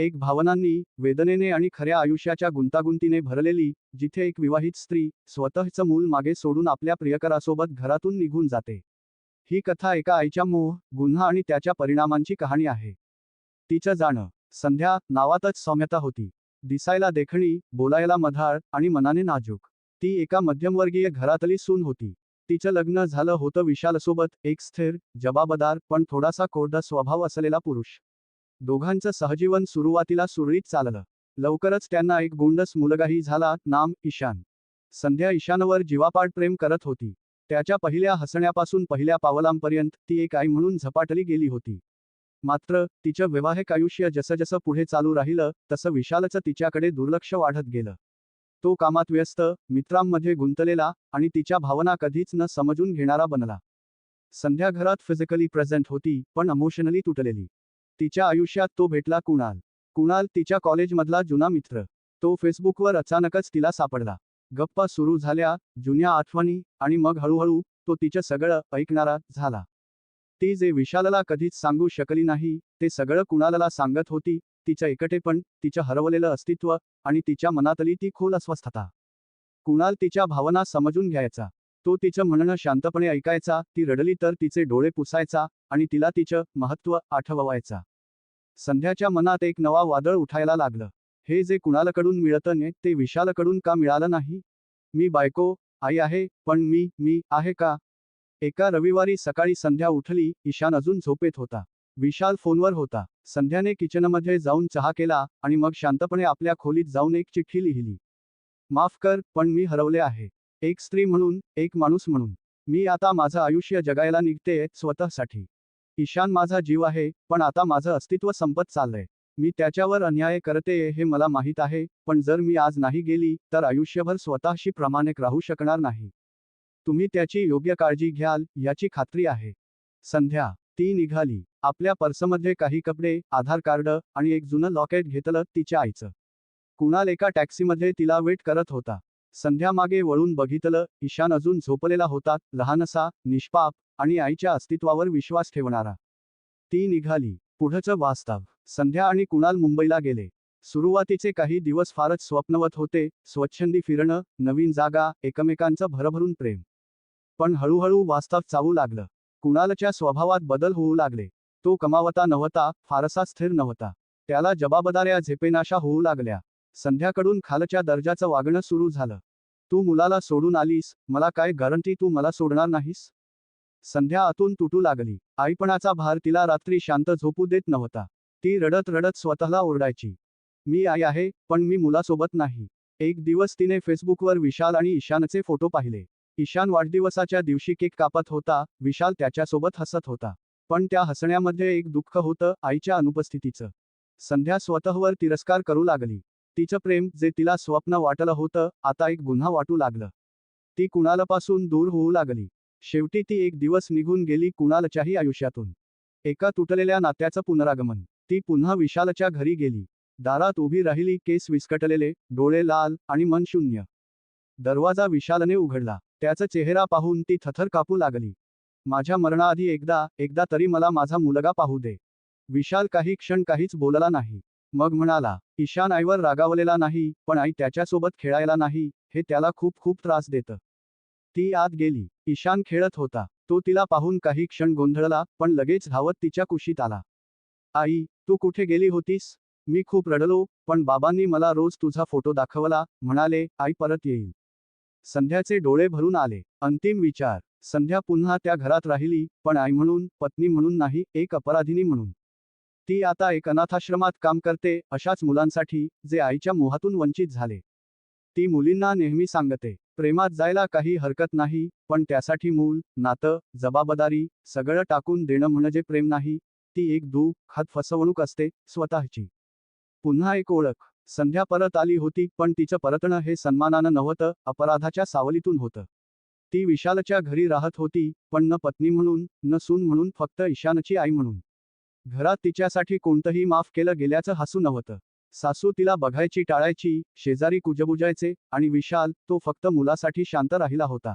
एक भावनांनी वेदनेने आणि खऱ्या आयुष्याच्या गुंतागुंतीने भरलेली जिथे एक विवाहित स्त्री स्वतःचं मूल मागे सोडून आपल्या प्रियकरासोबत घरातून निघून जाते. ही कथा एका आईच्या मोह गुन्हा आणि त्याच्या परिणामांची कहाणी आहे. तिचं जाणं संध्या नावातच सौम्यता होती. दिसायला देखणी बोलायला मधाळ आणि मनाने नाजूक. ती एका मध्यमवर्गीय घरातली सून होती. तिचं लग्न झालं होतं विशालसोबत एक स्थिर जबाबदार पण थोडासा कोरडा स्वभाव असलेला पुरुष. दोघांचं सहजीवन सुरुवातीला सुरळीत चाललं. लवकरच त्यांना एक गोंडस मुलगाही झाला नाम ईशान. संध्या ईशानवर जीवापाड प्रेम करत होती. त्याच्या पहिल्या हसण्यापासून पहिल्या पावलांपर्यंत ती एक आई म्हणून झपाटली गेली होती. मात्र तिचं वैवाहिक आयुष्य जसंजसं पुढे चालू राहिलं तसं विशालचं तिच्याकडे दुर्लक्ष वाढत गेलं. तो कामात व्यस्त मित्रांमध्ये गुंतलेला आणि तिच्या भावना कधीच न समजून घेणारा बनला. संध्या घरात फिजिकली प्रेझेंट होती पण इमोशनली तुटलेली. तिच्या आयुष्यात तो भेटला कुणाल. कुणाल तिच्या कॉलेजमधला जुना मित्र. तो फेसबुकवर अचानकच तिला सापडला. गप्पा सुरू झाल्या जुन्या आठवणी आणि मग हळूहळू तो तिचं सगळं ऐकणारा झाला. ती जे विशालला कधीच सांगू शकली नाही ते सगळं कुणालला सांगत होती तिचं एकटेपण तिचं हरवलेलं अस्तित्व आणि तिच्या मनातली ती खोल अस्वस्थता. कुणाल तिच्या भावना समजून घ्यायचा. तो तिचं म्हणणं शांतपणे ऐकायचा ती रडली तर तिचे डोळे पुसायचा आणि तिला तिचं महत्त्व आठववायचा. संध्याच्या मनात एक नवा वादळ उठायला लागलं. हे जे कुणालकडून मिळतं ने ते विशालकडून का मिळालं नाही? मी बायको आई आहे पण मी मी आहे का? एका रविवारी सकाळी संध्या उठली ईशान अजून झोपेत होता. विशाल फोनवर होता. संध्याने किचनमध्ये जाऊन चहा केला आणि मग शांतपणे आपल्या खोलीत जाऊन एक चिठ्ठी लिहिली. माफ कर पण मी हरवले आहे. एक स्त्री म्हणून एक माणूस म्हणून. मी आता माझं आयुष्य जगायला निघते स्वतःसाठी. ईशान माझा जीव आहे पण आता माझं अस्तित्व संपत चाललंय. मी त्याच्यावर अन्याय करते हे मला माहीत आहे पण जर मी आज नाही गेली तर आयुष्यभर स्वतःशी प्रामाणिक राहू शकणार नाही. तुम्ही त्याची योग्य काळजी घ्याल याची खात्री आहे. संध्या ती निघाली. आपल्या पर्समध्ये काही कपडे आधार कार्ड आणि एक जुनं लॉकेट घेतलं तिच्या आईचं. कुणाल एका टॅक्सीमध्ये तिला वेट करत होता. संध्यामागे वळून बघितलं ईशान अजून झोपलेला होता लहानसा निष्पाप आणि आईच्या अस्तित्वावर विश्वास ठेवणारा. ती निघाली पुढचं वास्तव. संध्या आणि कुणाल मुंबईला गेले. सुरुवातीचे काही दिवस फारच स्वप्नवत होते स्वच्छंदी फिरणं नवीन जागा एकमेकांचं भरभरून प्रेम. पण हळूहळू वास्तव चावू लागलं. कुणालच्या स्वभावात बदल होऊ लागले. तो कमावता नव्हता फारसा स्थिर नव्हता. त्याला जबाबदाऱ्या झेपेनाशा होऊ लागल्या. संध्याकडून खालच्या दर्जाचं वागणं सुरू झालं. तू मुलाला सोडून आलीस? मला काय गॅरंटी तू मला सोडणार नाहीस? संध्या आतून तुटू लागली. आईपणाचा भार तिला रात्री शांत झोपू देत नव्हता. ती रडत रडत स्वतःला ओरडायची. मी आई आहे पण मी मुलासोबत नाही. एक दिवस तिने फेसबुकवर विशाल आणि ईशानचे फोटो पाहिले. ईशान वाढदिवसाच्या दिवशी केक कापत होता विशाल त्याच्यासोबत हसत होता. पण त्या हसण्यामध्ये एक दुःख होतं आईच्या अनुपस्थितीचं. संध्या स्वतःवर तिरस्कार करू लागली. तिचं प्रेम जे तिला स्वप्न वाटलं होतं आता एक गुन्हा वाटू लागलं. ती कुणालापासून दूर होऊ लागली. शेवटी ती एक दिवस निघून गेली कुणालच्याही आयुष्यातून. एका तुटलेल्या नात्याचं पुनरागमन. ती पुन्हा विशालच्या घरी गेली. दारात उभी राहिली केस विस्कटलेले डोळे लाल आणि मन शून्य. दरवाजा विशालने उघडला. त्याचा चेहरा पाहून ती थथर कापू लागली. माझ्या मरणाआधी एकदा एकदा तरी मला माझा मुलगा पाहू दे. विशाल काही क्षण काहीच बोलला नाही. मग म्हणाला ईशान आईवर रागावलेला नाही पण आई त्याच्यासोबत खेळायला नाही हे त्याला खूप खूप त्रास देतं. ती आत गेली. ईशान खेळत होता. तो तिला पाहून काही क्षण गोंधळला पण लगेच धावत तिच्या कुशीत आला. आई तू कुठे गेली होतीस? मी खूप रडलो पण बाबांनी मला रोज तुझा फोटो दाखवला म्हणाले. आई परत येईल. संध्याचे डोळे भरून आले. अंतिम विचार. संध्या पुन्हा त्या घरात राहिली पण आई म्हणून पत्नी म्हणून नाही एक अपराधिनी म्हणून. ती आता एक अनाथाश्रमात काम करते अशाच मुलांसाठी जे आईच्या मोहातून वंचित झाले. ती मुलींना नेहमी सांगते प्रेमात जायला काही हरकत नाही पण त्यासाठी मूल नातं जबाबदारी सगळं टाकून देणं म्हणजे प्रेम नाही ती एक दू खात फसवणूक असते स्वतःची. पुन्हा एक ओळख संध्या परत आली होती पण तिचं परतणं हे सन्मानानं नव्हतं अपराधाच्या सावलीतून होतं. ती विशालच्या घरी राहत होती पण न पत्नी म्हणून न सून म्हणून फक्त ईशानची आई म्हणून. घरात तिच्यासाठी कोणतंही माफ केलं गेल्याचं हसू नव्हतं. सासू तिला बघायची टाळायची शेजारी कुजबुजायचे आणि विशाल तो फक्त मुलासाठी शांत राहिला होता.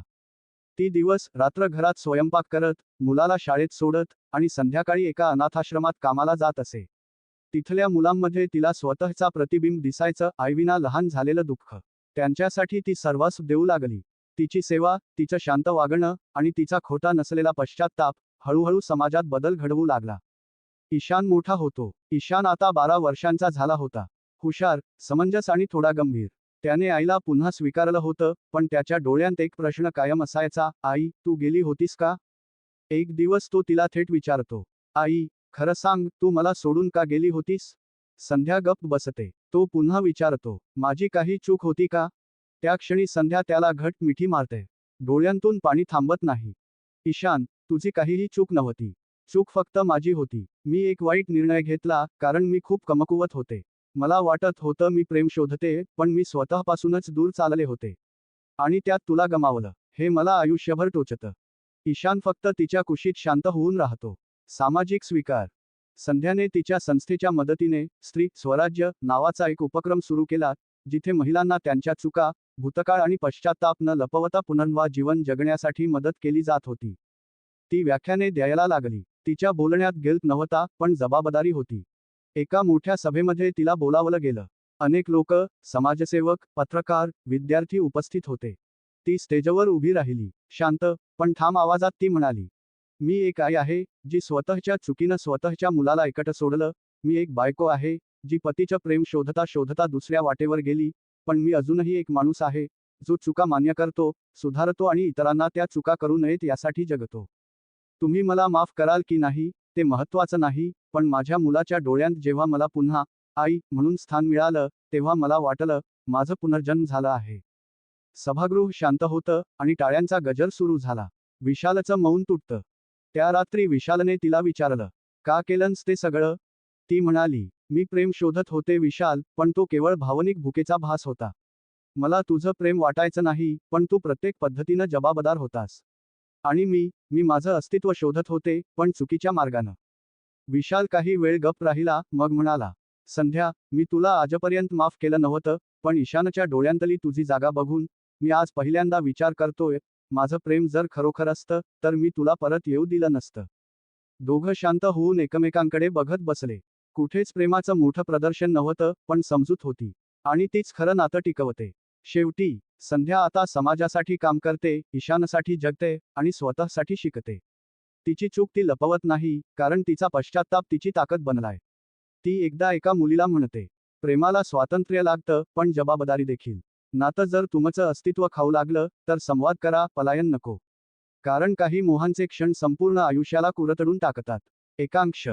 ती दिवस रात्र घरात स्वयंपाक करत मुलाला शाळेत सोडत आणि संध्याकाळी एका अनाथाश्रमात कामाला जात असे. तिथल्या मुलांमध्ये तिला स्वतःचा प्रतिबिंब दिसायचं आईविना लहान झालेलं दुःख. त्यांच्यासाठी ती सर्वांस देऊ लागली. तिची सेवा तिचं शांत वागणं आणि तिचा खोटा नसलेला पश्चात्ताप हळूहळू समाजात बदल घडवू लागला. ईशान मोठा होतो. ईशान आता बारा वर्षांचा झाला होता. हुशार समंजस आणि थोडा गंभीर. त्याने आईला पुन्हा स्वीकारलं होतं पण त्याच्या डोळ्यांत एक प्रश्न कायम असायचा आई तू गेली होतीस का? एक दिवस तो तिला थेट विचारतो आई खरं सांग तू मला सोडून का गेली होतीस? संध्या गप्प बसते. तो पुन्हा विचारतो माझी काही चूक होती का? त्या क्षणी संध्या त्याला घट मिठी मारते. डोळ्यांतून पाणी थांबत नाही. ईशान तुझी काहीही चूक नव्हती. चूक फक्त माझी होती. मी एक वाईट निर्णय घेतला कारण मी खूप कमकुवत होते. मला वाटत होतं मी प्रेम शोधते पण मी स्वतःपासूनच दूर चालले होते. आणि त्यात तुला गमावलं. हे मला आयुष्यभर टोचतं. ईशान फक्त तिच्या कुशीत शांत होऊन राहतो. सामाजिक स्वीकार. संध्याने तिच्या संस्थेच्या मदतीने स्त्री स्वराज्य नावाचा एक उपक्रम सुरू केला जिथे महिलांना त्यांच्या चुका भूतकाळ आणि पश्चाताप न लपवता पुनर्वा जीवन जगण्यासाठी मदत केली जात होती. ती व्याख्याने द्यायला लागली. तिच्या बोलण्यात गिल्ट नव्हता पण जबाबदारी होती. एका मोठ्या सभेमध्ये तिला बोलावलं गेलं. अनेक लोक समाजसेवक पत्रकार विद्यार्थी उपस्थित होते. ती स्टेजवर उभी राहिली. शांत पण ठाम आवाजात ती म्हणाली मी एक आई आहे जी स्वतःच्या चुकीनं स्वतःच्या मुलाला एकटं सोडलं. मी एक बायको आहे जी पतीचं प्रेम शोधता शोधता दुसऱ्या वाटेवर गेली. पण मी अजूनही एक माणूस आहे जो चुका मान्य करतो सुधारतो आणि इतरांना त्या चुका करू नयेत यासाठी जगतो. तुम्ही मला माफ कराल की नाही ते महत्वाचं नाही पण माझ्या मुलाच्या डोळ्यांत जेव्हा मला पुन्हा आई म्हणून स्थान मिळालं तेव्हा मला वाटलं माझं पुनर्जन्म झालं आहे. सभागृह शांत होतं आणि टाळ्यांचा गजर सुरू झाला. विशालचं मौन तुटतं. त्या रात्री विशालने तिला विचारलं का केलंस ते सगळं? ती म्हणाली मी प्रेम शोधत होते विशाल पण तो केवळ भावनिक भुकेचा भास होता. मला तुझं प्रेम वाटायचं नाही पण तू प्रत्येक पद्धतीनं जबाबदार होतास. आणि मी मी माझं अस्तित्व शोधत होते पण चुकीच्या मार्गानं. विशाल काही वेळ गप राहिला मग म्हणाला संध्या मी तुला आजपर्यंत माफ केलं नव्हतं पण ईशानच्या डोळ्यांतली तुझी जागा बघून मी आज पहिल्यांदा विचार करतोय माझं प्रेम जर खरोखर असतं तर मी तुला परत येऊ दिलं नसतं. दोघं शांत होऊन एकमेकांकडे बघत बसले. कुठेच प्रेमाचं मोठं प्रदर्शन नव्हतं पण समजूत होती. आणि तीच खरं नातं टिकवते. शेवटी संध्या आता समाजासाठी काम करते ईशानसाठी जगते आणि स्वतःसाठी शिकते. तिची चूक ती लपवत नाही कारण तिचा पश्चात्ताप तिची ताकद बनलाय. ती एकदा एका मुलीला म्हणते प्रेमाला स्वातंत्र्य लागतं पण जबाबदारी देखील. नातं जर तुमचं अस्तित्व खाऊ लागलं तर संवाद करा पलायन नको. कारण काही मोहांचे क्षण संपूर्ण आयुष्याला कुरतडून टाकतात. एकांक्ष